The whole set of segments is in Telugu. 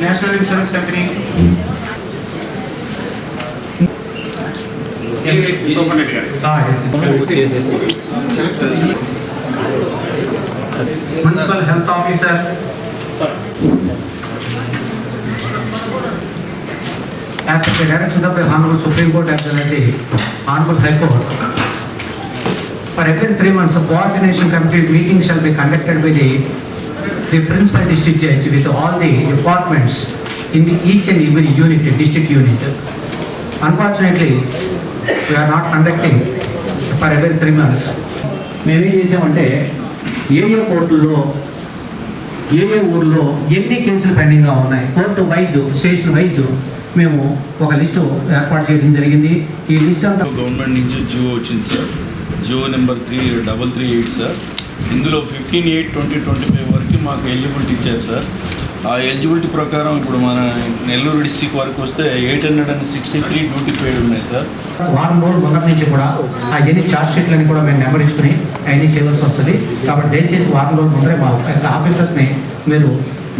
National insurance company municipal health officer As per the directions of the Honorable Supreme Court as well as the Honorable High Court, for every three months, a coordination committee meeting shall be conducted by the the principal district judge with all the departments in the each and every unit, district unit. Unfortunately, we are not conducting for every three months. మేమేం చేసామంటే ఏ ఏ కోర్టుల్లో ఏ ఏ ఊర్లో ఎన్ని కేసులు పెండింగ్గా ఉన్నాయి కోర్టు వైజ్ స్టేషన్ వైజ్ మేము ఒక లిస్టు ఏర్పాటు చేయడం జరిగింది ఈ లిస్ట్ అంతా గవర్నమెంట్ నుంచి జియో వచ్చింది sir Jio number three double three eight sir ఇందులో fifteen eight twenty twenty five వరకు మాకు ఎలిజిబిలిటీ ఇచ్చారు సార్ ఆ ఎలిజిబిలిటీ ప్రకారం ఇప్పుడు మన నెల్లూరు డిస్టిక్ వరకు వస్తే eight hundred and sixty three duty paid ఉన్నాయి సార్ వారం రోజులు ముందర నుంచి కూడా ఆ ఎన్ని షీట్లని కూడా మేము నెంబర్ ఇచ్చుకుని అవన్నీ చేయవలసి వస్తుంది. కాబట్టి దయచేసి వారం రోజుల ముందరే మా యొక్క ఆఫీసర్స్ని మీరు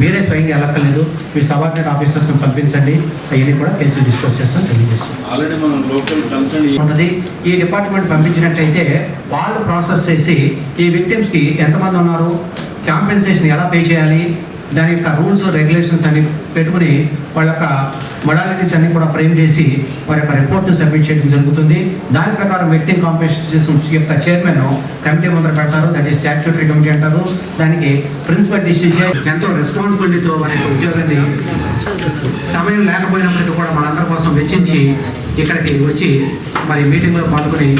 మీరే స్వయంగా వెళ్ళక్కర్లేదు మీ సబార్డినేట్ ఆఫీసర్స్ని పంపించండి అవన్నీ కూడా కేసులు డిస్పోజ్ చేస్తాం తెలియజేస్తాం. ఆల్రెడీ మనం లోకల్ కన్సర్న్ ఉన్నది. ఈ డిపార్ట్మెంట్ పంపించినట్లయితే వాళ్ళు ప్రాసెస్ చేసి ఈ విక్టిమ్స్కి ఎంతమంది ఉన్నారు కాంపెన్సేషన్ ఎలా పే చేయాలి దాని యొక్క రూల్స్ రెగ్యులేషన్స్ అన్ని పెట్టుకుని వాళ్ళ యొక్క మొడాలిటీస్ అన్ని కూడా ఫ్రేమ్ చేసి వారి యొక్క రిపోర్ట్ను సబ్మిట్ చేయడం జరుగుతుంది. దాని ప్రకారం విక్టిమ్ కాంపెన్సేషన్ యొక్క చైర్మన్ కమిటీ ముందర పెడతారు. దాన్ని స్టాట్యూటరీ కమిటీ అంటారు. దానికి ప్రిన్సిపల్ డిస్ట్రిక్ట్ ఎంతో రెస్పాన్సిబిలిటీతో వారి యొక్క ఉద్యోగాన్ని సమయం లేకపోయినప్పటికీ కూడా మనందరి కోసం వెచ్చించి ఇక్కడికి వచ్చి మరి మీటింగ్లో పాల్గొని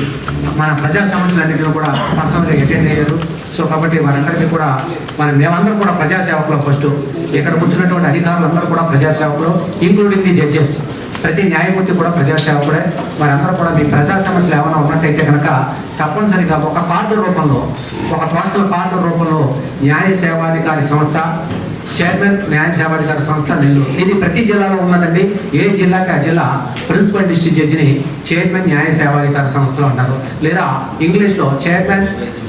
మన ప్రజా సమస్యలన్నింటినీ కూడా పర్సనల్గా అటెండ్ అయ్యారు. సో కాబట్టి వారందరికీ కూడా మన మేమందరం కూడా ప్రజాసేవకులు ఫస్ట్. ఇక్కడ కూర్చున్నటువంటి అధికారులందరూ కూడా ప్రజాసేవకులు ఇంక్లూడింగ్ ది జడ్జెస్ ప్రతి న్యాయమూర్తి కూడా ప్రజాసేవకుడే. వారందరూ కూడా మీ ప్రజా సమస్యలు ఏమైనా ఉన్నట్టయితే కనుక తప్పనిసరిగా ఒక కార్డు రూపంలో ఒక పోస్టల్ కార్డు రూపంలో న్యాయ సేవాధికారి సంస్థ చైర్మన్ న్యాయ సేవాధికారి సంస్థ నెల్లూరు. ఇది ప్రతి జిల్లాలో ఉన్నదండి. ఏ జిల్లాకి ఆ జిల్లా ప్రిన్సిపల్ డిస్ట్రిక్ట్ జడ్జిని చైర్మన్ న్యాయ సేవాధికార సంస్థలు అంటారు. లేదా ఇంగ్లీష్లో chairman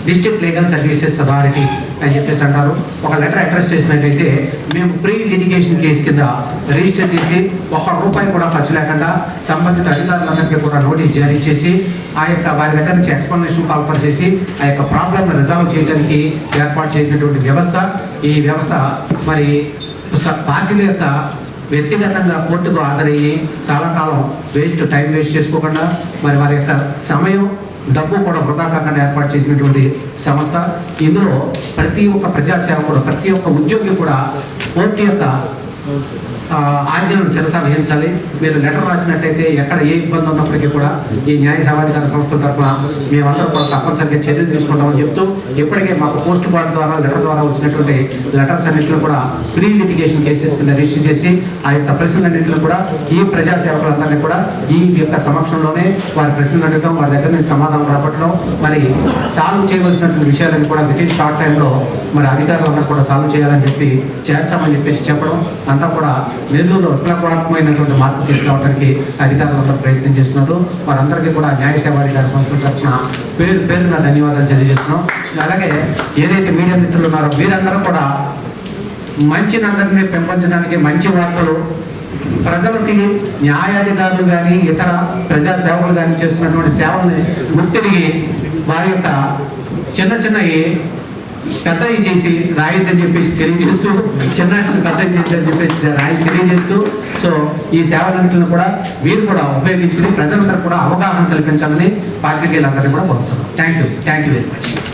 district legal services authority అని చెప్పేసి అంటారు. ఒక లెటర్ అడ్రస్ చేసినట్టయితే మేము ప్రీ లిటిగేషన్ కేసు కింద రిజిస్టర్ చేసి ఒక్క రూపాయి కూడా ఖర్చు లేకుండా సంబంధిత అధికారులందరికీ కూడా నోటీస్ జారీ చేసి ఆ యొక్క వారి దగ్గర నుంచి ఎక్స్ప్లెనేషన్ కాల్పర్ చేసి ఆ యొక్క ప్రాబ్లమ్ను రిజాల్వ్ చేయడానికి ఏర్పాటు చేసినటువంటి వ్యవస్థ. ఈ వ్యవస్థ మరి పార్టీల యొక్క వ్యక్తిగతంగా కోర్టుకు హాజరయ్యి చాలా కాలం వేస్ట్ టైం వేస్ట్ చేసుకోకుండా మరి వారి యొక్క సమయం డబ్బు కూడా వృధా కాకుండా ఏర్పాటు చేసినటువంటి సంస్థ. ఇందులో ప్రతి ఒక్క ప్రజాసేవకుడు ప్రతి ఒక్క ఉద్యోగి కూడా కోర్టు యొక్క ఆ, ఆజ్ఞలను శిరస వహించాలి. మీరు లెటర్ రాసినట్టయితే ఎక్కడ ఏ ఇబ్బంది ఉన్నప్పటికీ కూడా ఈ న్యాయ సేవాధికార సంస్థల తరఫున మేమందరం కూడా తప్పనిసరిగా చర్యలు తీసుకుంటామని చెప్తూ ఇప్పటికే మాకు పోస్ట్ కార్డ్ ద్వారా లెటర్ ద్వారా వచ్చినటువంటి లెటర్స్ అన్నింటిలో కూడా ప్రీ లిటిగేషన్ కేసెస్ కింద రిజిస్టర్ చేసి ఆ యొక్క ప్రశ్నలన్నింటిలో కూడా ఈ ప్రజా సేవకులందరినీ కూడా ఈ యొక్క సమక్షంలోనే వారి ప్రశ్నలు అడుగుతాం వారి దగ్గర నుంచి సమాధానం రాబట్టడం. మరి సాల్వ్ చేయవలసినటువంటి విషయాలను కూడా విత్ ఇన్ షార్ట్ టైంలో మరి అధికారులందరూ కూడా సాల్వ్ చేయాలని చెప్పి చేస్తామని చెప్పేసి చెప్పడం. అంతా కూడా నెల్లూరు విప్లవాత్మకమైనటువంటి మార్పు తీసుకురావడానికి అధికారులందరూ ప్రయత్నం చేస్తున్నారు. వారందరికీ కూడా న్యాయ సేవాధికారి సంస్థల తరఫున పేరు పేరున ధన్యవాదాలు తెలియజేస్తున్నాం. అలాగే ఏదైతే మీడియా మిత్రులు ఉన్నారో మీరందరూ కూడా మంచినందరినీ పెంపొందడానికి మంచి వార్తలు ప్రజలకి న్యాయాధికారులు కానీ ఇతర ప్రజా సేవలు కానీ చేస్తున్నటువంటి సేవల్ని గుర్తిరిగి వారి యొక్క చిన్న చిన్న పెద్దవి చేసి రాయొద్దని చెప్పేసి తెలియజేస్తూ చిన్న పెద్దవి చేసి అని చెప్పేసి రాయి తెలియజేస్తూ సో ఈ సేవలను కూడా వీరు కూడా ఉపయోగించుకుని ప్రజలందరూ కూడా అవగాహన కల్పించాలని పాత్రికేయులందరినీ కూడా కోరుతున్నాం. Thank you thank you very much